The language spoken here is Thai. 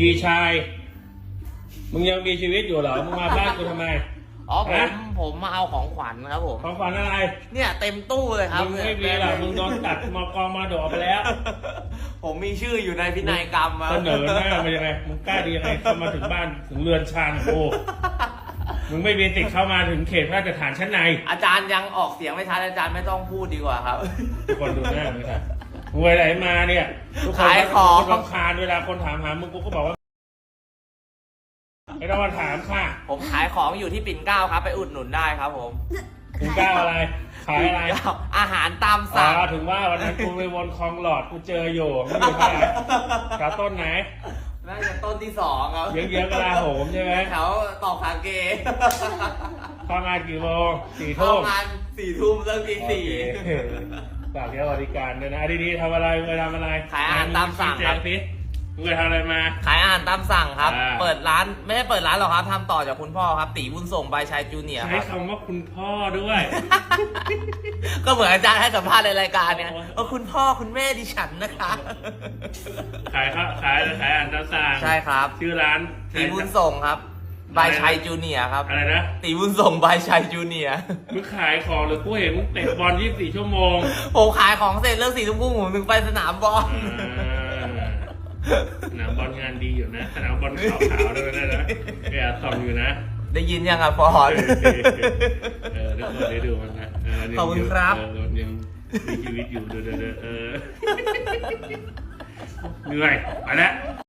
ดีชาย มึงยังมีชีวิตอยู่เหรอ มึงมาบ้านกูทำไม อ๋อผมฮะผมมาเอาของขวัญครับผม ของขวัญอะไร เนี่ยเต็มตู้เลยครับมึงไม่มีหรอกมึงโดนตัดมากองมาโดดไปแล้ว ผมมีชื่ออยู่ในพินัยกรรมครับเสนอหน้ามายังไง มึงกล้าดียังไงเข้ามาถึงบ้านถึงเรือนชานโอ้มึงไม่มีติดเข้ามาถึงเขตพระราชฐานชั้นในอาจารย์ยังออกเสียงไม่ชัดอาจารย์ไม่ต้องพูดดีกว่าครับ ทุกคนดูหน้ามึงค่ะ มึงไปไหนมาเนี่ยทุกคนขายของคนรำคาญเวลาคนถามหามึงกูก็บอกว่าไม่ต้องมาถามค่ะผมขายของอยู่ที่ปิ่นเกล้าครับ ไปอุดหนุนได้ครับผมมึงกล้าอะไร ขายอะไรปิ่นเกล้าอาหารตามอ๋สั่งอถึงว่าวันนั้นกูไปวนคลองหลอดกูเจออยู่มึงอยู่ที่ไหนกาต้นไหนน่าจะต้นที่สองครับเยื้องๆกลาโหมใช่ไหมแถวตอกขาเกเข้างานกี่โมงสี่เข้าทุ่มงานสี่ทุ่มเลิกตีสี่ โอเค ฝากเที่ยวบริการด้วยนะดีๆทำอะไรมึงไปทำอะไรขายอาหารตามสั่งแจครับกสิมึงไปทำอะไรมา ขายอาหารตามสั่งครับ อ่า เปิดร้านไม่ได้เปิดร้านหรอกครับทำต่อจากคุณพ่อครับ ตีบุญส่งบายชายจูเนียร์คใช้รับ คำว่าคุณพ่อด้วย ก็เหมือนอาจารย์ให้สัมภาษณ์ในรายการเนี่ยโอ้ยเออคุณพ่อคุณแม่ดิฉันนะคะ ขายข้าวขายขายอาหารตามสั่งใช่ครับ ชื่อร้านตีบุญส่งครับ บายชายจูเนียร์ครับ อะไรนะตีบุญส่งบายชายจูเนียร์มึงขายของหรือกูเห็นมึงเตะบอล24 ชั่วโมงผมขายของเสร็จเลิกสี่ทุ่มครึ่งผมถึงไปสนามบอลอ่าสนามบอลงานดีอยู่นะสนามบอลขาวๆด้วยนะนะแกส่องอยู่นะ ได้ยินยังอะฟอร์ดเออเดี๋ยวคนได้ดูมันนะเยังขอบคุณครับเออยังมีชีวิตอยู่เด้อเด้อเด้อเออเหนื่อยไปแล้ว